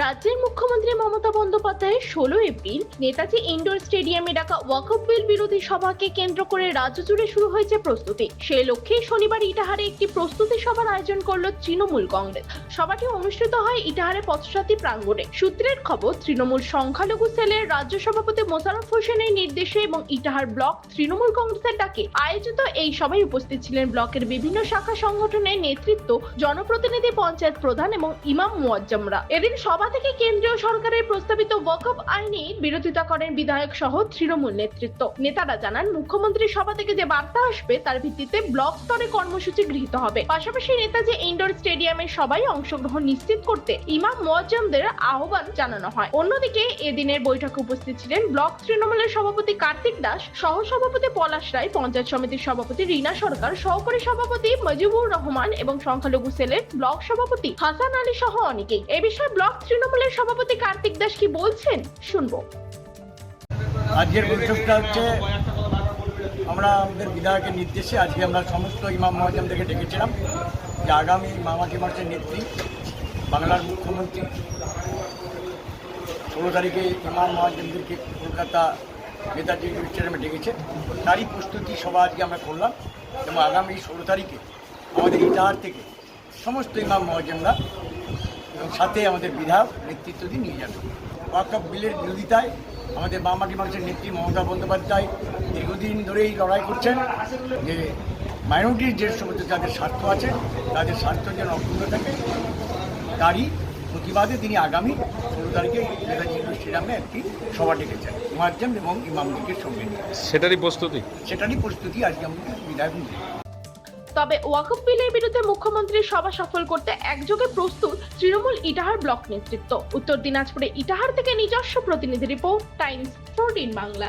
রাজ্যের মুখ্যমন্ত্রী মমতা বন্দ্যোপাধ্যায় ষোলো এপ্রিল নেতাজি ইনডোর স্টেডিয়ামে ডাকা ওয়াকফ বিল বিরোধী সভাকে কেন্দ্র করে রাজ্য জুড়ে শুরু হয়েছে প্রস্তুতি। সেই লক্ষ্যে শনিবার ইটাহারে একটি প্রস্তুতি সভার আয়োজন করল তৃণমূল কংগ্রেস। সভাটি অনুষ্ঠিত হয় ইটাহারে পথসাথী প্রাঙ্গণে। সূত্রের খবর, তৃণমূল সংখ্যালঘু সেলের রাজ্য সভাপতি মোশাররফ হোসেনের নির্দেশে এবং ইটাহার ব্লক তৃণমূল কংগ্রেসের ডাকে আয়োজিত এই সভায় উপস্থিত ছিলেন ব্লকের বিভিন্ন শাখা সংগঠনের নেতৃত্ব, জনপ্রতিনিধি পঞ্চায়েত প্রধান এবং ইমাম মুয়াজ্জমরা। এদিন সভা থেকে কেন্দ্রীয় সরকারের প্রস্তাবিত ওয়াকফ আইনের বিরোধিতা করেন বিধায়ক সহ তৃণমূল নেতৃত্ব। নেতারা জানান, মুখ্যমন্ত্রীর সভা থেকে যে বার্তা আসবে তার ভিত্তিতে ব্লক স্তরে কর্মসূচি গৃহীত হবে। পাশাপাশি নেতাজি ইনডোর স্টেডিয়ামের সবাই অংশগ্রহণ নিশ্চিত করতে ইমাম মুয়াজ্জমদের আহ্বান জানানো হয়। অন্যদিকে এদিনের বৈঠকে উপস্থিত ছিলেন ব্লক তৃণমূলের সভাপতি কার্তিক দাস সহ সভাপতি পলাশ রায়, পঞ্চায়েত সমিতির সভাপতি রীনা সরকার, সহকারী সভাপতি মজিবুর রহমান এবং সংখ্যালঘু সেলের ব্লক সভাপতি হাসান আলী সহ অনেকেই। এ বিষয়ে ব্লক তৃণমূলের সভাপতি কার্তিক দাস কি বলছেন? শুনব। আজকের বৈঠকটা হচ্ছে, আমরা আমাদের বিধায়কের নির্দেশে আজকে আমরা সমস্ত ইমাম মহাজমদেরকে ডেকেছিলাম যে আগামী মামাটি মাসের নেত্রী, বাংলার মুখ্যমন্ত্রী, ষোলো তারিখে ইমাম মহাজমদেরকে কলকাতা নেতাজি স্টেডিয়ামে ডেকেছে। তারই প্রস্তুতি সভা আজকে আমরা করলাম এবং আগামী ষোলো তারিখে আমাদের ইটাহার থেকে সমস্ত ইমাম মহাজমরা এবং সাথে আমাদের বিধায়ক নেতৃত্ব দিয়ে নিয়ে যাবে। ওয়াকফ বিলের বিরোধিতায় আমাদের বামাটি মানুষের নেত্রী মমতা বন্দ্যোপাধ্যায় দীর্ঘদিন ধরেই লড়াই করছেন যে মাইনরিটির যে সমস্ত যাদের স্বার্থ আছে তাদের স্বার্থ যেন অক্ষুণ্ণ থাকে তারই প্রতিবাদে তিনি আগামী ষোলো তারিখে নেতাজি ইন্ডোর স্টেডিয়ামে একটি সভা ডেকেছেন মুয়াজ্জম এবং ইমামদিকে সঙ্গে। নিয়ে সেটারই প্রস্তুতি? সেটারই প্রস্তুতি আজকে আমাদের বিধায়ক তবে ওয়াকফ বিলের বিরুদ্ধে মুখ্যমন্ত্রীর সভা সফল করতে একযোগে প্রস্তুত তৃণমূল ইটাহার ব্লক নেতৃত্ব। উত্তর দিনাজপুরে ইটাহার থেকে নিজস্ব প্রতিনিধি রিপোর্ট, টাইমস, ফোরটিন বাংলা।